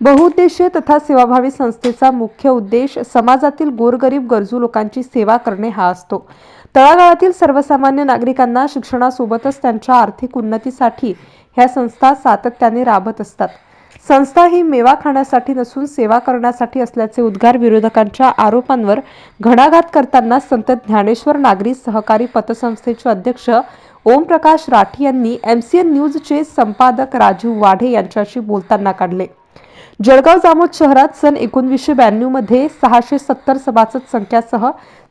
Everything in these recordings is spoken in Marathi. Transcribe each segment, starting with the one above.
बहुउद्देशीय तथा सेवाभावी संस्थेचा मुख्य उद्देश समाजातील गोरगरीब गरजू लोकांची सेवा करणे हा असतो. तळागाळातील सर्वसामान्य नागरिकांना शिक्षणासोबतच त्यांच्या आर्थिक उन्नतीसाठी ह्या संस्था सातत्याने राबत असतात. संस्था ही मेवा खाण्यासाठी नसून सेवा करण्यासाठी असल्याचे उद्गार विरोधकांच्या आरोपांवर घणाघात करताना संत ज्ञानेश्वर नागरी सहकारी पतसंस्थेचे अध्यक्ष ओमप्रकाश राठी यांनी एम सी एन न्यूजचे संपादक राजीव वाढे यांच्याशी बोलताना काढले. जळगाव जामोद शहरात सन एकोणवीसशे ब्याण्णवमध्ये सहाशे सत्तर सभासद संख्यासह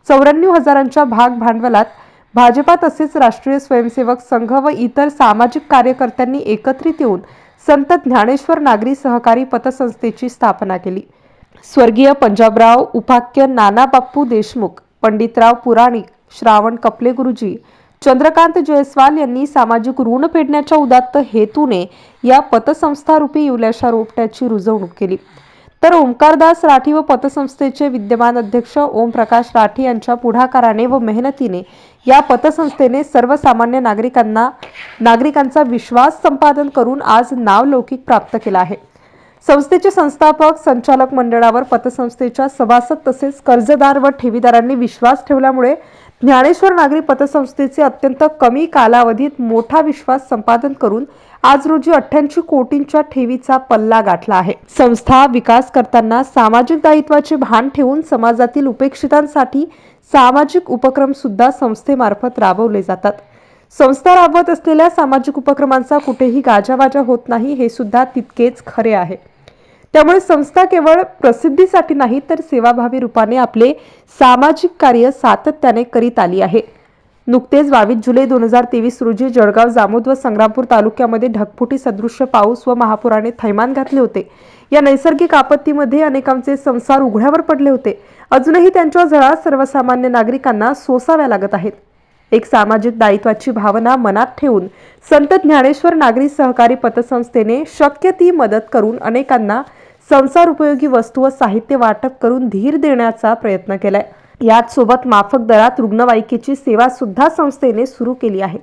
चौऱ्याण्णव हजारांच्या भाग भांडवलात भाजपा तसेच राष्ट्रीय स्वयंसेवक संघ व इतर सामाजिक कार्यकर्त्यांनी एकत्रित येऊन संत ज्ञानेश्वर नागरी सहकारी पतसंस्थेची स्थापना केली. स्वर्गीय पंजाबराव उपाख्य नाना बाप्पू देशमुख पंडितराव पुराणिक श्रावण कपले गुरुजी चंद्रकांत जयस्वाल यांनी सामाजिक ऋण फेडण्याच्या उदात्त हेतूने या पतसंस्थारूपी युल्याशा रोपट्याची रुजवणूक केली. तर ओंकारदास राठी व पतसंस्थेचे विद्यमान अध्यक्ष ओमप्रकाश राठी यांच्या पुढाकाराने व मेहनतीने या पतसंस्थेने सर्वसामान्य नागरिकांना नागरिकांचा विश्वास संपादन करून आज नावलौकिक प्राप्त केला आहे. संस्थेचे संस्थापक संचालक मंडळावर पतसंस्थेच्या सभासद तसेच कर्जदार व ठेवीदारांनी विश्वास ठेवल्यामुळे ज्ञानेश्वर नागरी पतसंस्थेचे अत्यंत कमी कालावधीत मोठा विश्वास संपादन करून आज रोजी अठ्ठ्याऐंशी कोटींच्या ठेवीचा पल्ला गाठला आहे. संस्था विकास करताना सामाजिक दायित्वाचे भान ठेवून समाजातील उपेक्षितांसाठी सामाजिक उपक्रम सुद्धा संस्थेमार्फत राबवले जातात. संस्था राबवत असलेल्या सामाजिक उपक्रमांचा कुठेही गाजावाजा होत नाही हे सुद्धा तितकेच खरे आहे. त्यामुळे संस्था केवळ प्रसिद्धीसाठी नाही तर सेवाभावी रूपाने आपले सामाजिक कार्य सातत्याने करीत आली आहे. नुकतेच बावीस जुलै दोन हजार तेवीस रोजी जळगाव जामोद व संग्रामपूर तालुक्यामध्ये ढगफुटी सदृश्य पाऊस व महापुराने थैमान घातले होते. या नैसर्गिक आपत्तीमध्ये अनेकांचे संसार उघड्यावर पडले होते. अजूनही त्यांच्या झळा सर्वसामान्य नागरिकांना सोसाव्या लागत आहेत. एक सामाजिक दायित्वाची भावना मनात ठेवून संत ज्ञानेश्वर नागरी सहकारी पतसंस्थेने शक्य ती मदत करून अनेकांना संसार उपयोगी वस्तू व साहित्य वाटप करून धीर देण्याचा प्रयत्न केलाय. याच सोबत माफक दरात रुग्णवाहिकेची सेवा सुद्धा संस्थेने सुरू केली आहे.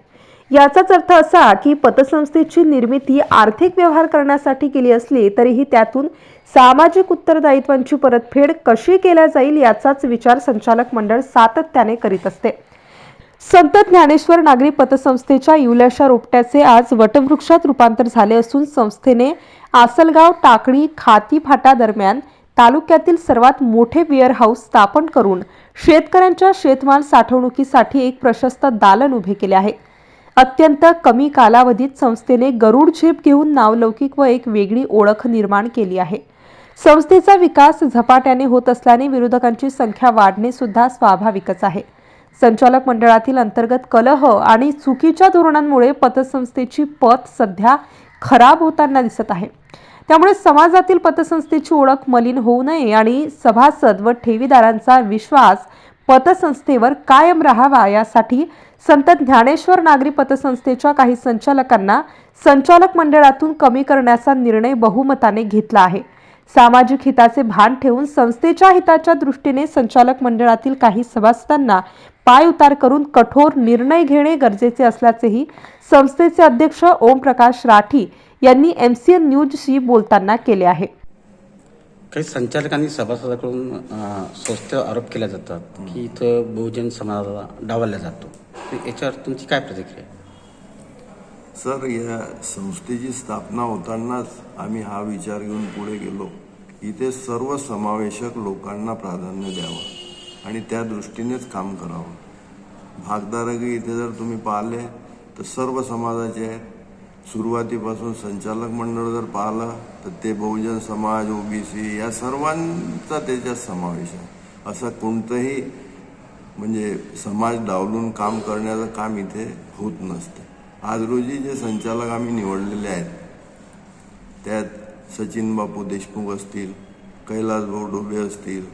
याचाच अर्थ असा की पतसंस्थेची निर्मिती आर्थिक व्यवहार करण्यासाठी केली असली तरीही त्यातून सामाजिक उत्तरदायित्वांची परतफेड कशी केल्या जाईल याचाच विचार संचालक मंडळ सातत्याने करीत असते. संत ज्ञानेश्वर नागरी पतसंस्थेच्या युल्याशा रोपट्याचे आज वटवृक्षात रूपांतर झाले असून संस्थेने आसलगाव टाकळी खाती फाटा दरम्यान तालुक्यातील सर्वात मोठे वेअर हाऊस स्थापन करून शेतकऱ्यांच्या शेतमाल साठवणुकीसाठी एक प्रशस्त दालन उभे केले आहे. अत्यंत कमी कालावधीत संस्थेने गरुड झेप घेऊन नावलौकिक व एक वेगळी ओळख निर्माण केली आहे. संस्थेचा विकास झपाट्याने होत असल्याने विरोधकांची संख्या वाढणे सुद्धा स्वाभाविकच आहे. संचालक मंडळातील अंतर्गत कलह आणि चुकीच्या धोरणांमुळे पतसंस्थेची पत सध्या खराब होताना दिसत आहे. त्यामुळे समाजातील पतसंस्थेची ओळख मलिन होऊ नये आणि सभासद व ठेवीदारांचा विश्वास पतसंस्थेवर कायम राहावा यासाठी संत ज्ञानेश्वर नागरी पतसंस्थेच्या काही संचालकांना संचालक मंडळातून कमी करण्याचा निर्णय बहुमताने घेतला आहे. सामाजिक हिताचे भान ठेवून संस्थेच्या हिताच्या दृष्टीने संचालक मंडळातील काही सभासदांना पाय उतार करून कठोर निर्णय घेणे गरजेचे असल्याचेही संस्थेचे अध्यक्ष ओमप्रकाश राठी यांनी एमसीएन न्यूजशी बोलताना केले आहे. काही संचालकांनी सभासदाकडून स्वस्त आरोप केले जातात की इथं बहुजन समाजाला डावलला जातो. तर याच्यावर तुमची काय प्रतिक्रिया आहे? सर या संस्थेची स्थापना होतानाच आम्ही हा विचार घेऊन पुढे गेलो. इथे सर्व समावेशक लोकांना प्राधान्य द्यावं. आणि त्या दृष्टीनेच काम करावं. भागधारकही इथे जर तुम्ही पाहिले तर सर्व समाजाचे आहेत सुरुवातीपासून संचालक मंडळ जर पाहिलं तर ते बहुजन समाज ओबीसी या सर्वांचा त्याच्यात समावेश आहे. असं कोणतंही म्हणजे समाज डावलून काम करण्याचं काम इथे होत नसतं. आज रोजी जे संचालक आम्ही निवडलेले आहेत त्यात सचिन बापू देशमुख असतील कैलास भाऊ डोबे असतील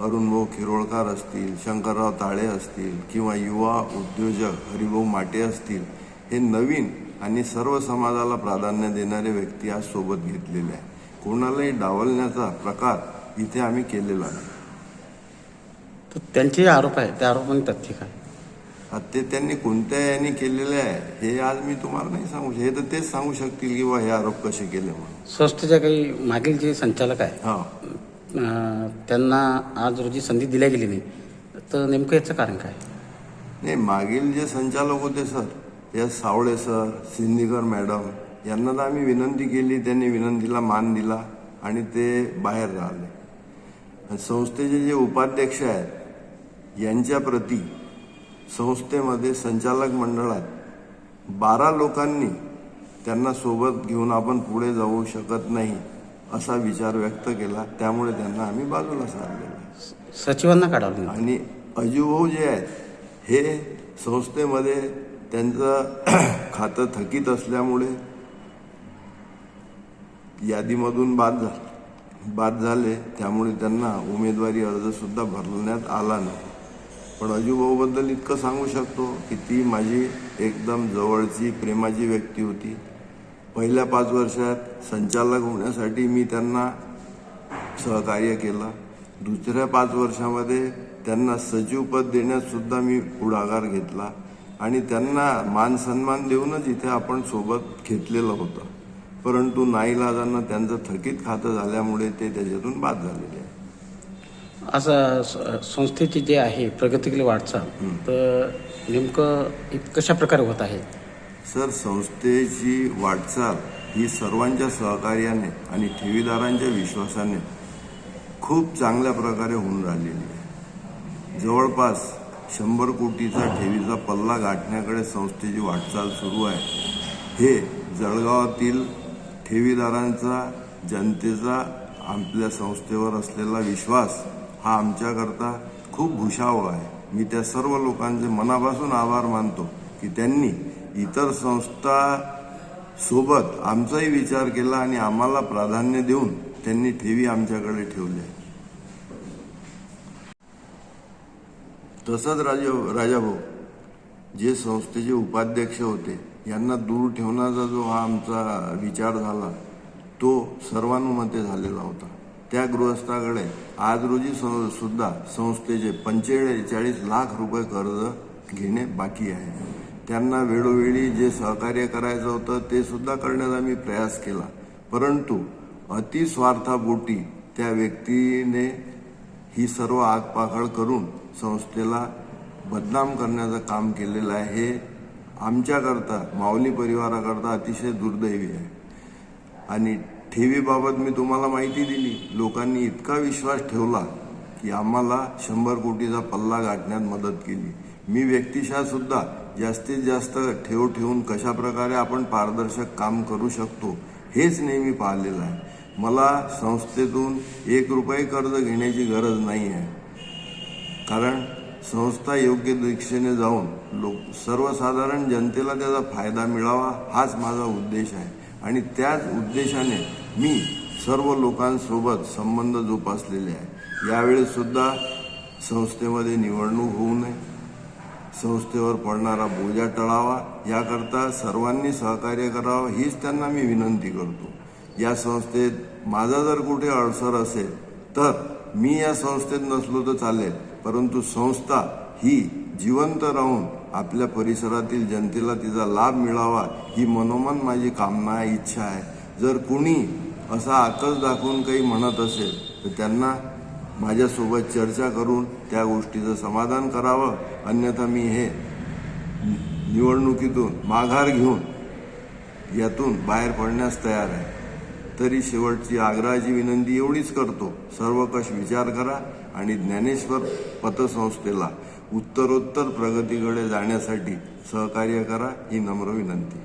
अरुण भाऊ खिरोळकर असतील शंकरराव ताळे असतील किंवा युवा उद्योजक हरिभाऊ माटे असतील हे नवीन आणि सर्व समाजाला प्राधान्य देणारे व्यक्ती आज सोबत घेतलेले आहे कोणालाही डावलण्याचा प्रकार इथे आम्ही केलेला नाही. तर त्यांचे आरोप आहे त्या आरोपांनी तथ्य काय? ते त्यांनी कोणत्या याने केलेले आहे हे आज मी तुम्हाला नाही सांगू हे तर तेच सांगू शकतील की बा हे आरोप कसे केले म्हणून. संस्थेच्या काही मागील जे संचालक आहे हा. त्यांना आज रोजी संधी दिल्या गेली नाही. तर नेमकं याचं कारण काय? नाही मागील जे संचालक होते सर या सावळे सर सिंदीकर मॅडम यांना तर आम्ही विनंती केली त्यांनी विनंतीला मान दिला आणि ते बाहेर राहिले. संस्थेचे जे उपाध्यक्ष आहेत यांच्या प्रती संस्थेमध्ये संचालक मंडळात बारा लोकांनी त्यांना सोबत घेऊन आपण पुढे जाऊ शकत नाही. असा विचार व्यक्त केला त्यामुळे त्यांना आम्ही बाजूला सारलेलो. सचिवांना काढावं आणि अजूभाऊ जे आहेत हे संस्थेमध्ये त्यांचं खातं थकीत असल्यामुळे यादीमधून बाद झाले बाद झाले त्यामुळे त्यांना उमेदवारी अर्ज सुद्धा भरण्यात आला नाही. पण अजूभाऊबद्दल इतकं सांगू शकतो की ती माझी एकदम जवळची प्रेमाची व्यक्ती होती. पहिल्या पाच वर्षात संचालक होण्यासाठी मी त्यांना सहकार्य केलं. दुसऱ्या पाच वर्षामध्ये त्यांना सचिवपद देण्यात सुद्धा मी पुढाकार घेतला. आणि त्यांना मान सन्मान देऊनच इथे आपण सोबत घेतलेलं होतं. परंतु नाईलाजानं त्यांचं थकीत खातं झाल्यामुळे ते त्याच्यातून बाद झालेले आहे असं संस्थेची जे आहे प्रगतीकडे वाटचाल तर नेमकं कशा प्रकारे होत आहे? सर संस्थेची वाटचाल ही सर्वांच्या सहकार्याने आणि ठेवीदारांच्या विश्वासाने खूप चांगल्या प्रकारे होऊन राहिलेली आहे. जवळपास शंभर कोटीचा ठेवीचा पल्ला गाठण्याकडे संस्थेची वाटचाल सुरू आहे. हे जळगावातील ठेवीदारांचा जनतेचा आपल्या संस्थेवर असलेला विश्वास हा आमच्याकरता खूप भूषावह आहे. मी त्या सर्व लोकांचे मनापासून आभार मानतो की त्यांनी इतर संस्था सोबत आमचाही विचार केला आणि आम्हाला प्राधान्य देऊन त्यांनी ठेवी आमच्याकडे ठेवल्या. तसंच राजा राजाभाऊ जे संस्थेचे उपाध्यक्ष होते यांना दूर ठेवण्याचा जो हा आमचा विचार झाला तो सर्वानुमते झालेला होता. त्या गृहस्थाकडे आज रोजी सं- सुद्धा संस्थेचे पंचेचाळीस लाख रुपये कर्ज घेणे बाकी आहे. त्यांना वेळोवेळी जे सहकार्य करायचं होतं ते सुद्धा करण्याचा मी प्रयास केला. परंतु अतिस्वार्थापोटी त्या व्यक्तीने ही सर्व आगपाखड करून संस्थेला बदनाम करण्याचं काम केलेलं आहे. हे आमच्याकरता माऊली परिवाराकरता अतिशय दुर्दैवी आहे. आणि ठेवीबाबत मी तुम्हाला माहिती दिली. लोकांनी इतका विश्वास ठेवला की आम्हाला शंभर कोटीचा पल्ला गाठण्यात मदत केली. मी व्यक्तिशः सुद्धा जास्तीत जास्त ठेव ठेवून कशा प्रकारे आपण पारदर्शक काम करू शकतो हेच नेहमी पाहिलेलं आहे. मला संस्थेतून एक रुपये कर्ज घेण्याची गरज नाही आहे. कारण संस्था योग्य दिशेने जाऊन लोक सर्वसाधारण जनतेला त्याचा फायदा मिळावा हाच माझा उद्देश आहे. आणि त्याच उद्देशाने मी सर्व लोकांसोबत संबंध जोपासलेले आहे. यावेळेस सुद्धा संस्थेमध्ये निवडणूक होऊ नये. संस्थेवर पडणारा बोजा टळावा याकरता सर्वांनी सहकार्य करावं हीच त्यांना मी विनंती करतो. या संस्थेत माझा जर कुठे अडसर असेल तर मी या संस्थेत नसलो तर चालेल परंतु संस्था ही जिवंत राहून आपल्या परिसरातील जनतेला तिचा लाभ मिळावा ही मनोमन माझी कामना आहे इच्छा आहे. जर कुणी असा आकस दाखवून काही म्हणत असेल तर त्यांना माझ्यासोबत चर्चा करून त्या गोष्टीचं समाधान करावं अन्यथा मी हे निवडणुकीतून माघार घेऊन यातून बाहेर पडण्यास तयार आहे. तरी शेवटची आग्रहाची विनंती एवढीच करतो सर्वकष विचार करा आणि ज्ञानेश्वर पतसंस्थेला उत्तरोत्तर प्रगतीकडे जाण्यासाठी सहकार्य करा ही नम्र विनंती.